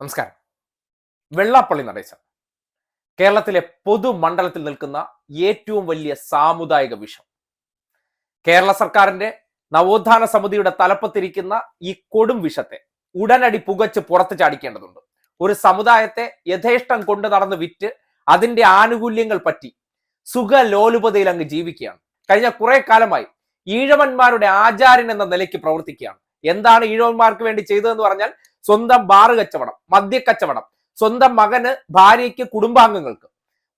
നമസ്കാരം. വെള്ളാപ്പള്ളി നടേശ കേരളത്തിലെ പൊതുമണ്ഡലത്തിൽ നിൽക്കുന്ന ഏറ്റവും വലിയ സാമുദായിക വിഷം. കേരള സർക്കാരിന്റെ നവോത്ഥാന സമിതിയുടെ തലപ്പത്തിരിക്കുന്ന ഈ കൊടും വിഷത്തെ ഉടനടി പുകച്ച് പുറത്തു ചാടിക്കേണ്ടതുണ്ട്. ഒരു സമുദായത്തെ യഥേഷ്ടം കൊണ്ട് നടന്ന് വിറ്റ് അതിന്റെ ആനുകൂല്യങ്ങൾ പറ്റി സുഖലോലുപതയിൽ അങ്ങ് ജീവിക്കുകയാണ്. കഴിഞ്ഞ കുറെ കാലമായി ഈഴവന്മാരുടെ ആചാര്യൻ എന്ന നിലയ്ക്ക് പ്രവർത്തിക്കുകയാണ്. എന്താണ് ഈഴവന്മാർക്ക് വേണ്ടി ചെയ്തതെന്ന് പറഞ്ഞാൽ സ്വന്തം ബാറ് കച്ചവടം മദ്യക്കച്ചവടം സ്വന്തം മകന് ഭാര്യയ്ക്ക് കുടുംബാംഗങ്ങൾക്ക്.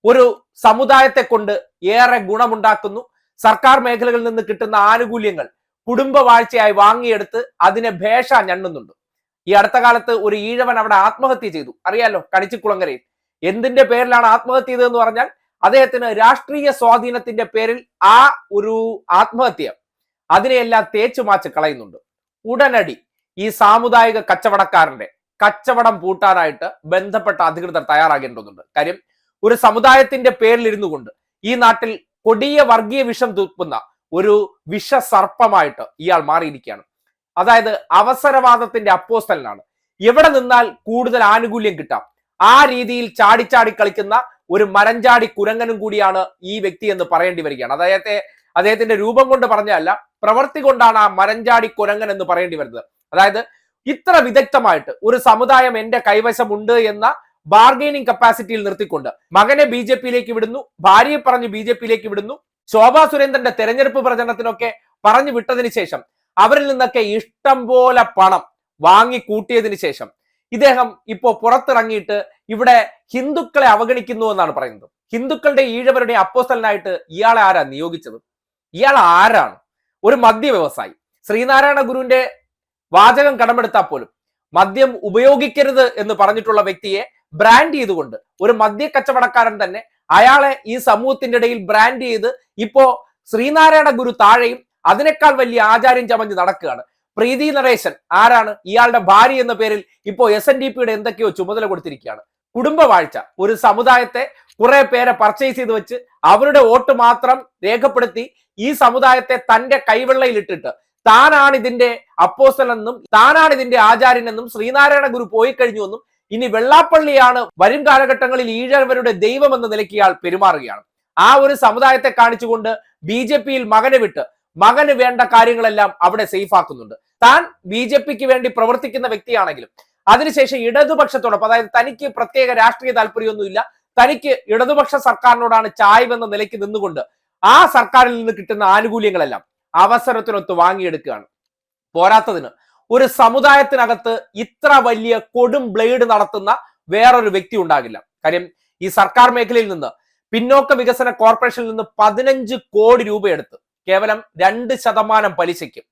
ഒരു സമുദായത്തെ കൊണ്ട് ഏറെ ഗുണമുണ്ടാക്കുന്നു. സർക്കാർ മേഖലകളിൽ നിന്ന് കിട്ടുന്ന ആനുകൂല്യങ്ങൾ കുടുംബ കുടുംബവാഴ്ചയായി വാങ്ങിയെടുത്ത് അതിനെ ഭേഷ ഞണ്ണുന്നുണ്ട് ഈ അടുത്ത കാലത്ത് ഒരു ഈഴവൻ അവിടെ ആത്മഹത്യ ചെയ്തു. അറിയാലോ കണിച്ചിക്കുളങ്ങരയിൽ എന്തിന്റെ പേരിലാണ് ആത്മഹത്യ ചെയ്തതെന്ന് പറഞ്ഞാൽ അദ്ദേഹത്തിന് രാഷ്ട്രീയ സ്വാധീനത്തിന്റെ പേരിൽ ആ ഒരു ആത്മഹത്യ. അതിനെയെല്ലാം തേച്ചു മാച്ച് കളയുന്നുണ്ട്. ഉടനടി ഈ സാമുദായിക കച്ചവടക്കാരന്റെ കച്ചവടം പൂട്ടാനായിട്ട് ബന്ധപ്പെട്ട അധികൃതർ തയ്യാറാകേണ്ടതുണ്ട്. കാര്യം ഒരു സമുദായത്തിന്റെ പേരിൽ ഇരുന്നു കൊണ്ട് ഈ നാട്ടിൽ കൊടിയ വർഗീയ വിഷം തൂക്കുന്ന ഒരു വിഷസർപ്പമായിട്ട് ഇയാൾ മാറിയിരിക്കുകയാണ്. അതായത് അവസരവാദത്തിന്റെ അപ്പോസ്റ്റലിനാണ് എവിടെ നിന്നാൽ കൂടുതൽ ആനുകൂല്യം കിട്ടാം. ആ രീതിയിൽ ചാടിച്ചാടി കളിക്കുന്ന ഒരു മരഞ്ചാടി കുരങ്ങനും കൂടിയാണ് ഈ വ്യക്തി എന്ന് പറയേണ്ടി വരികയാണ്. അദ്ദേഹത്തെ അദ്ദേഹത്തിന്റെ രൂപം കൊണ്ട് പറഞ്ഞല്ല പ്രവൃത്തി കൊണ്ടാണ് ആ മരഞ്ചാടി കുരങ്ങൻ എന്ന് പറയേണ്ടി വരുന്നത്. അതായത് ഇത്ര വിദഗ്ധമായിട്ട് ഒരു സമുദായം എന്റെ കൈവശമുണ്ട് എന്ന ബാർഗെയിനിങ് കപ്പാസിറ്റിയിൽ നിർത്തിക്കൊണ്ട് മകനെ ബി ജെ പിയിലേക്ക് വിടുന്നു ഭാര്യയെ പറഞ്ഞ് ബി ജെ പിയിലേക്ക് വിടുന്നു ശോഭാ സുരേന്ദ്രന്റെ തെരഞ്ഞെടുപ്പ് പ്രചരണത്തിനൊക്കെ പറഞ്ഞു വിട്ടതിന് ശേഷം അവരിൽ നിന്നൊക്കെ ഇഷ്ടം പോലെ പണം വാങ്ങി കൂട്ടിയതിനു ശേഷം ഇദ്ദേഹം ഇപ്പോ പുറത്തിറങ്ങിയിട്ട് ഇവിടെ ഹിന്ദുക്കളെ അവഗണിക്കുന്നു എന്നാണ് പറയുന്നത്. ഹിന്ദുക്കളുടെ ഈഴവരുടെ അപ്പോസ്റ്റലിനായിട്ട് ഇയാളെ ആരാ നിയോഗിച്ചത്? ഇയാൾ ആരാണ്? ഒരു മദ്യ വ്യവസായി ശ്രീനാരായണ ഗുരുവിന്റെ വാചകം കടമെടുത്താൽ പോലും. മദ്യം ഉപയോഗിക്കരുത് എന്ന് പറഞ്ഞിട്ടുള്ള വ്യക്തിയെ ബ്രാൻഡ് ചെയ്തുകൊണ്ട് ഒരു മദ്യ കച്ചവടക്കാരൻ തന്നെ അയാളെ ഈ സമൂഹത്തിന്റെ ഇടയിൽ ബ്രാൻഡ് ചെയ്ത് ഇപ്പോ ശ്രീനാരായണ ഗുരു താഴെയും അതിനേക്കാൾ വലിയ ആചാര്യം ചമഞ്ഞ് നടക്കുകയാണ്. പ്രീതി നരേശൻ ആരാണ്? ഇയാളുടെ ഭാര്യ എന്ന പേരിൽ ഇപ്പോ എസ് എൻ ഡി പിയുടെ എന്തൊക്കെയോ ചുമതല കൊടുത്തിരിക്കുകയാണ്. കുടുംബവാഴ്ച ഒരു സമുദായത്തെ കുറെ പേരെ പർച്ചേസ് ചെയ്ത് വെച്ച് അവരുടെ വോട്ട് മാത്രം രേഖപ്പെടുത്തി ഈ സമുദായത്തെ തന്റെ കൈവെള്ളയിലിട്ടിട്ട് താനാണ് ഇതിന്റെ അപ്പോസ്റ്റലെന്നും താനാണ് ഇതിന്റെ ആചാര്യനെന്നും ശ്രീനാരായണ ഗുരു പോയി കഴിഞ്ഞുവെന്നും ഇനി വെള്ളാപ്പള്ളിയാണ് വരും കാലഘട്ടങ്ങളിൽ ഈഴവരുടെ ദൈവം എന്ന നിലയ്ക്ക് ഇയാൾ പെരുമാറുകയാണ്. ആ ഒരു സമുദായത്തെ കാണിച്ചുകൊണ്ട് ബി ജെ പിയിൽ മകനെ വിട്ട് മകന് വേണ്ട കാര്യങ്ങളെല്ലാം അവിടെ സേഫ് ആക്കുന്നുണ്ട് താൻ ബി ജെ പിക്ക് വേണ്ടി പ്രവർത്തിക്കുന്ന വ്യക്തിയാണെങ്കിലും അതിനുശേഷം ഇടതുപക്ഷത്തോടൊപ്പം അതായത് തനിക്ക് പ്രത്യേക രാഷ്ട്രീയ താല്പര്യമൊന്നുമില്ല തനിക്ക് ഇടതുപക്ഷ സർക്കാരിനോടാണ് ചായ്വെന്ന നിലയ്ക്ക് നിന്നുകൊണ്ട് ആ സർക്കാരിൽ നിന്ന് കിട്ടുന്ന ആനുകൂല്യങ്ങളെല്ലാം അവസരത്തിനൊത്ത് വാങ്ങിയെടുക്കുകയാണ്. പോരാത്തതിന്. ഒരു സമുദായത്തിനകത്ത് ഇത്ര വലിയ കൊടും ബ്ലേഡ് നടത്തുന്ന വേറൊരു വ്യക്തി ഉണ്ടാകില്ല. കാര്യം ഈ സർക്കാർ മേഖലയിൽ നിന്ന് പിന്നോക്ക വികസന കോർപ്പറേഷനിൽ നിന്ന് പതിനഞ്ച് കോടി രൂപ എടുത്ത് കേവലം രണ്ട് ശതമാനം പലിശയ്ക്ക്.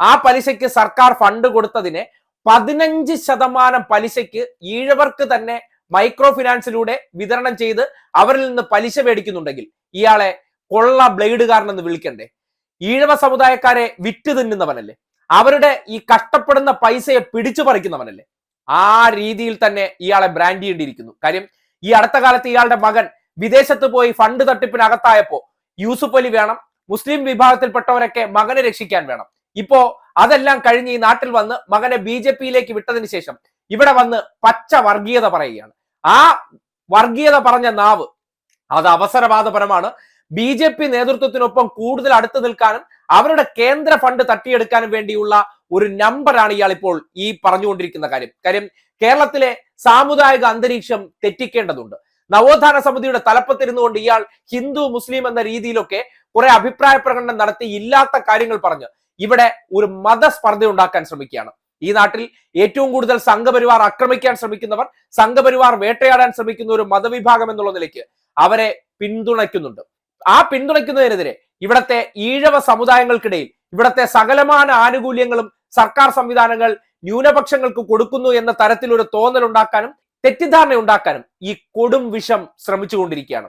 ആ പലിശയ്ക്ക് സർക്കാർ ഫണ്ട് കൊടുത്തതിനെ പതിനഞ്ച് ശതമാനം പലിശയ്ക്ക് ഈഴവർക്ക് തന്നെ മൈക്രോ ഫിനാൻസിലൂടെ വിതരണം ചെയ്ത് അവരിൽ നിന്ന് പലിശ മേടിക്കുന്നുണ്ടെങ്കിൽ ഇയാളെ കൊള്ള ബ്ലേഡുകാരനെന്ന് വിളിക്കണ്ടേ? ഈഴവ സമുദായക്കാരെ വിറ്റ് തിന്നുന്നവനല്ലേ? അവരുടെ ഈ കഷ്ടപ്പെടുന്ന പൈസയെ പിടിച്ചു പറിക്കുന്നവനല്ലേ? ആ രീതിയിൽ തന്നെ ഇയാളെ ബ്രാൻഡ് ചെയ്യേണ്ടിയിരിക്കുന്നു. കാര്യം ഈ അടുത്ത കാലത്ത് ഇയാളുടെ മകൻ വിദേശത്ത് പോയി ഫണ്ട് തട്ടിപ്പിനകത്തായപ്പോ യൂസുഫ് അലി വേണം മുസ്ലിം വിഭാഗത്തിൽപ്പെട്ടവരൊക്കെ മകനെ രക്ഷിക്കാൻ വേണം. ഇപ്പോ അതെല്ലാം കഴിഞ്ഞ് ഈ നാട്ടിൽ വന്ന് മകനെ ബി ജെ പിയിലേക്ക് വിട്ടതിന് ശേഷം ഇവിടെ വന്ന് പച്ച വർഗീയത പറയുകയാണ്. ആ വർഗീയത പറഞ്ഞ നാവ് അത് അവസരവാദപരമാണ്. ബി ജെ പി നേതൃത്വത്തിനൊപ്പം കൂടുതൽ അടുത്ത് നിൽക്കാനും അവരുടെ കേന്ദ്ര ഫണ്ട് തട്ടിയെടുക്കാനും വേണ്ടിയുള്ള ഒരു നമ്പറാണ് ഇയാൾ ഇപ്പോൾ ഈ പറഞ്ഞുകൊണ്ടിരിക്കുന്ന കാര്യം. കാര്യം കേരളത്തിലെ സാമുദായിക അന്തരീക്ഷം തെറ്റിക്കേണ്ടതുണ്ട്. നവോത്ഥാന സമിതിയുടെ തലപ്പത്തിരുന്നു കൊണ്ട് ഇയാൾ ഹിന്ദു മുസ്ലിം എന്ന രീതിയിലൊക്കെ കുറെ അഭിപ്രായ പ്രകടനം നടത്തി ഇല്ലാത്ത കാര്യങ്ങൾ പറഞ്ഞ് ഇവിടെ ഒരു മതസ്പർദ്ധ ഉണ്ടാക്കാൻ ശ്രമിക്കുകയാണ്. ഈ നാട്ടിൽ ഏറ്റവും കൂടുതൽ സംഘപരിവാർ ആക്രമിക്കാൻ ശ്രമിക്കുന്നവർ സംഘപരിവാർ വേട്ടയാടാൻ ശ്രമിക്കുന്ന ഒരു മതവിഭാഗം എന്നുള്ള നിലയ്ക്ക് അവരെ പിന്തുണയ്ക്കുന്നുണ്ട്. ആ പിന്തുണയ്ക്കുന്നതിനെതിരെ ഇവിടത്തെ ഈഴവ സമുദായങ്ങൾക്കിടയിൽ ഇവിടത്തെ സകലമാന ആനുകൂല്യങ്ങളും സർക്കാർ സംവിധാനങ്ങൾ ന്യൂനപക്ഷങ്ങൾക്ക് കൊടുക്കുന്നു എന്ന തരത്തിലൊരു തോന്നൽ ഉണ്ടാക്കാനും തെറ്റിദ്ധാരണ ഉണ്ടാക്കാനും ഈ കൊടും വിഷം ശ്രമിച്ചുകൊണ്ടിരിക്കുകയാണ്.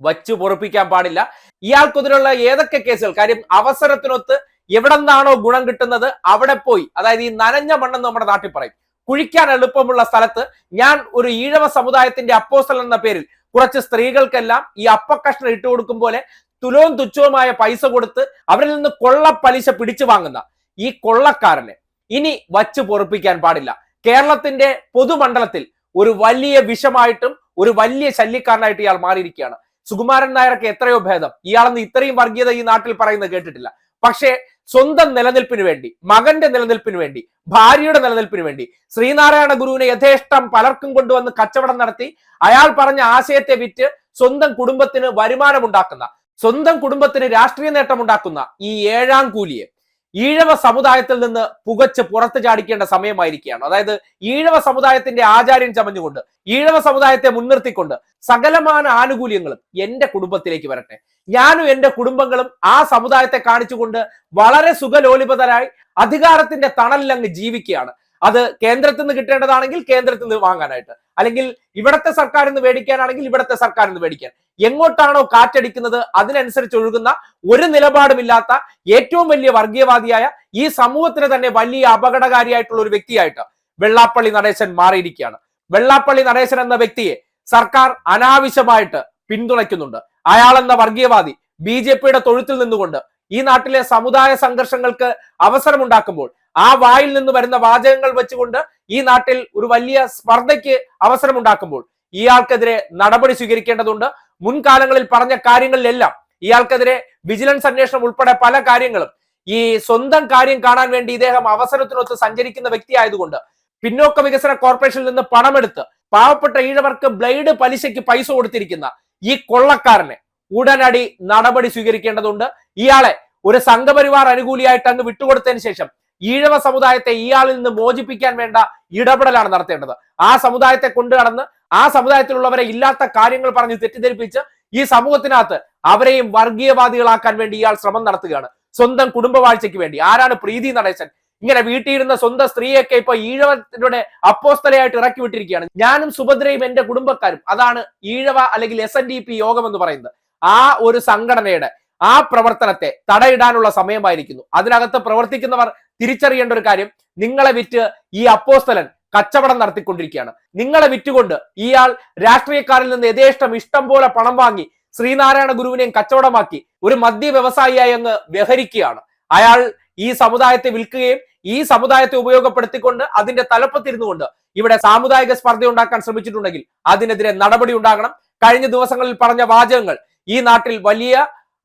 വച്ചു പൊറപ്പിക്കാൻ പാടില്ല. ഇയാൾക്കെതിരെയുള്ള ഏതൊക്കെ കേസുകൾ? കാര്യം അവസരത്തിനൊത്ത് എവിടെ നിന്നാണോ ഗുണം കിട്ടുന്നത് അവിടെ പോയി. അതായത് ഈ നനഞ്ഞ മണ്ണെന്ന് നമ്മുടെ നാട്ടിൽ പറയും. കുഴിക്കാൻ എളുപ്പമുള്ള സ്ഥലത്ത് ഞാൻ ഒരു ഈഴവ സമുദായത്തിന്റെ അപ്പോസ്റ്റൽ എന്ന പേരിൽ കുറച്ച് സ്ത്രീകൾക്കെല്ലാം ഈ അപ്പക്കഷ്ണം ഇട്ട് കൊടുക്കും പോലെ തുലവും തുച്ഛവുമായ പൈസ കൊടുത്ത് അവരിൽ നിന്ന് കൊള്ള പലിശ പിടിച്ചു വാങ്ങുന്ന ഈ കൊള്ളക്കാരനെ ഇനി വച്ച് പൊറപ്പിക്കാൻ പാടില്ല. കേരളത്തിന്റെ പൊതുമണ്ഡലത്തിൽ ഒരു വലിയ വിഷമായിട്ടും ഒരു വലിയ ശല്യക്കാരനായിട്ട് ഇയാൾ മാറിയിരിക്കുകയാണ്. സുകുമാരൻ നായർക്ക് എത്രയോ ഭേദം. ഇയാളെന്ന് ഇത്രയും വർഗീയത ഈ നാട്ടിൽ പറയുന്നത് കേട്ടിട്ടില്ല. പക്ഷേ സ്വന്തം നിലനിൽപ്പിന് വേണ്ടി മകന്റെ നിലനിൽപ്പിന് വേണ്ടി ഭാര്യയുടെ നിലനിൽപ്പിന് വേണ്ടി ശ്രീനാരായണ ഗുരുവിനെ യഥേഷ്ടം പലർക്കും കൊണ്ടുവന്ന് കച്ചവടം നടത്തി അയാൾ പറഞ്ഞ ആശയത്തെ വിറ്റ് സ്വന്തം കുടുംബത്തിന് വരുമാനമുണ്ടാക്കുന്ന സ്വന്തം കുടുംബത്തിന് രാഷ്ട്രീയ നേട്ടമുണ്ടാക്കുന്ന ഈ ഏഴാം കൂലിയെ ഈഴവ സമുദായത്തിൽ നിന്ന് പുകച്ച് പുറത്തു ചാടിക്കേണ്ട സമയമായിരിക്കുകയാണ്. അതായത് ഈഴവ സമുദായത്തിന്റെ ആചാര്യം ചമഞ്ഞുകൊണ്ട് ഈഴവ സമുദായത്തെ മുൻനിർത്തിക്കൊണ്ട് സകലമാന ആനുകൂല്യങ്ങളും എന്റെ കുടുംബത്തിലേക്ക് വരട്ടെ. ഞാനും എന്റെ കുടുംബങ്ങളും ആ സമുദായത്തെ കാണിച്ചുകൊണ്ട് വളരെ സുഖലോലിപതരായി അധികാരത്തിന്റെ തണലിൽ അങ്ങ് ജീവിക്കുകയാണ്. അത് കേന്ദ്രത്തിൽ നിന്ന് കിട്ടേണ്ടതാണെങ്കിൽ കേന്ദ്രത്തിൽ നിന്ന് വാങ്ങാനായിട്ട്. അല്ലെങ്കിൽ ഇവിടത്തെ സർക്കാരിൽ നിന്ന് മേടിക്കാനാണെങ്കിൽ ഇവിടത്തെ സർക്കാരിൽ നിന്ന് മേടിക്കാൻ. എങ്ങോട്ടാണോ കാറ്റടിക്കുന്നത് അതിനനുസരിച്ച് ഒഴുകുന്ന ഒരു നിലപാടുമില്ലാത്ത ഏറ്റവും വലിയ വർഗീയവാദിയായ ഈ സമൂഹത്തിന് തന്നെ വലിയ അപകടകാരിയായിട്ടുള്ള ഒരു വ്യക്തിയായിട്ട് വെള്ളാപ്പള്ളി നടേശൻ മാറിയിരിക്കുകയാണ്. വെള്ളാപ്പള്ളി നടേശൻ എന്ന വ്യക്തിയെ സർക്കാർ അനാവശ്യമായിട്ട് പിന്തുണയ്ക്കുന്നുണ്ട്. അയാളെന്ന വർഗീയവാദി ബി ജെ പിയുടെ തൊഴുത്തിൽ നിന്നുകൊണ്ട് ഈ നാട്ടിലെ സമുദായ സംഘർഷങ്ങൾക്ക് അവസരമുണ്ടാക്കുമ്പോൾ ആ വായിൽ നിന്ന് വരുന്ന വാചകങ്ങൾ വെച്ചുകൊണ്ട് ഈ നാട്ടിൽ ഒരു വലിയ സ്പർദ്ധയ്ക്ക് അവസരമുണ്ടാക്കുമ്പോൾ ഇയാൾക്കെതിരെ നടപടി സ്വീകരിക്കേണ്ടതുണ്ട്. മുൻകാലങ്ങളിൽ പറഞ്ഞ കാര്യങ്ങളിലെല്ലാം ഇയാൾക്കെതിരെ വിജിലൻസ് അന്വേഷണം ഉൾപ്പെടെ പല കാര്യങ്ങളും ഈ സ്വന്തം കാര്യം കാണാൻ വേണ്ടി ഇദ്ദേഹം അവസരത്തിനൊത്ത് സഞ്ചരിക്കുന്ന വ്യക്തിയായതുകൊണ്ട് പിന്നോക്ക വികസന കോർപ്പറേഷനിൽ നിന്ന് പണമെടുത്ത് പാവപ്പെട്ട ഈഴവർക്ക് ബ്ലേഡ് പലിശയ്ക്ക് പൈസ കൊടുത്തിരിക്കുന്ന ഈ കൊള്ളക്കാരനെ ഉടനടി നടപടി സ്വീകരിക്കേണ്ടതുണ്ട്. ഇയാളെ ഒരു സംഘപരിവാർ അനുകൂലിയായിട്ട് അങ്ങ് വിട്ടുകൊടുത്തതിന് ശേഷം ഈഴവ സമുദായത്തെ ഇയാളിൽ നിന്ന് മോചിപ്പിക്കാൻ വേണ്ട ഇടപെടലാണ് നടത്തേണ്ടത്. ആ സമുദായത്തെ കൊണ്ടു കടന്ന് ആ സമുദായത്തിലുള്ളവരെ ഇല്ലാത്ത കാര്യങ്ങൾ പറഞ്ഞ് തെറ്റിദ്ധരിപ്പിച്ച് ഈ സമൂഹത്തിനകത്ത് അവരെയും വർഗീയവാദികളാക്കാൻ വേണ്ടി ഇയാൾ ശ്രമം നടത്തുകയാണ്. സ്വന്തം കുടുംബവാഴ്ചയ്ക്ക് വേണ്ടി. ആരാണ് പ്രീതി നടേശൻ? ഇങ്ങനെ വീട്ടിയിരുന്ന സ്വന്തം സ്ത്രീയൊക്കെ ഇപ്പൊ ഈഴവരുടെ അപ്പോസ്തലയായിട്ട് ഇറക്കി വിട്ടിരിക്കുകയാണ്. ഞാനും സുഭദ്രയും എന്റെ കുടുംബക്കാരും. അതാണ് ഈഴവ അല്ലെങ്കിൽ എസ് എൻ ഡി പി യോഗം എന്ന് പറയുന്നത്. ആ ഒരു സംഘടനയുടെ ആ പ്രവർത്തനത്തെ തടയിടാനുള്ള സമയമായിരിക്കുന്നു. അതിനകത്ത് പ്രവർത്തിക്കുന്നവർ തിരിച്ചറിയേണ്ട ഒരു കാര്യം നിങ്ങളെ വിറ്റ് ഈ അപ്പോസ്തലൻ കച്ചവടം നടത്തിക്കൊണ്ടിരിക്കുകയാണ്. നിങ്ങളെ വിറ്റുകൊണ്ട് ഇയാൾ രാഷ്ട്രീയക്കാരിൽ നിന്ന് യഥേഷ്ടം ഇഷ്ടം പോലെ പണം വാങ്ങി ശ്രീനാരായണ ഗുരുവിനെയും കച്ചവടമാക്കി ഒരു മദ്യ വ്യവസായിയായി അങ്ങ് വ്യഹരിക്കുകയാണ് അയാൾ ഈ സമുദായത്തെ വിൽക്കുകയും ഈ സമുദായത്തെ ഉപയോഗപ്പെടുത്തിക്കൊണ്ട് അതിന്റെ തലപ്പത്തിരുന്നുകൊണ്ട് ഇവിടെ സാമുദായിക സ്പർദ്ധ ഉണ്ടാക്കാൻ ശ്രമിച്ചിട്ടുണ്ടെങ്കിൽ അതിനെതിരെ നടപടി ഉണ്ടാകണം. കഴിഞ്ഞ ദിവസങ്ങളിൽ പറഞ്ഞ വാചകങ്ങൾ ഈ നാട്ടിൽ വലിയ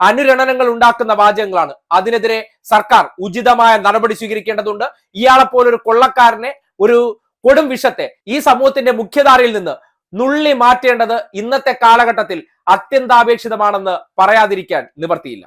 അനുരണനങ്ങൾ ഉണ്ടാക്കുന്ന വാചകങ്ങളാണ്. അതിനെതിരെ സർക്കാർ ഉചിതമായ നടപടി സ്വീകരിക്കേണ്ടതുണ്ട്. ഇയാളെ പോലൊരു കൊള്ളക്കാരനെ ഒരു കൊടും വിഷത്തെ ഈ സമൂഹത്തിന്റെ മുഖ്യധാരയിൽ നിന്ന് നുള്ളി മാറ്റേണ്ടത് ഇന്നത്തെ കാലഘട്ടത്തിൽ അത്യന്താപേക്ഷിതമാണെന്ന് പറയാതിരിക്കാൻ നിവർത്തിയില്ല.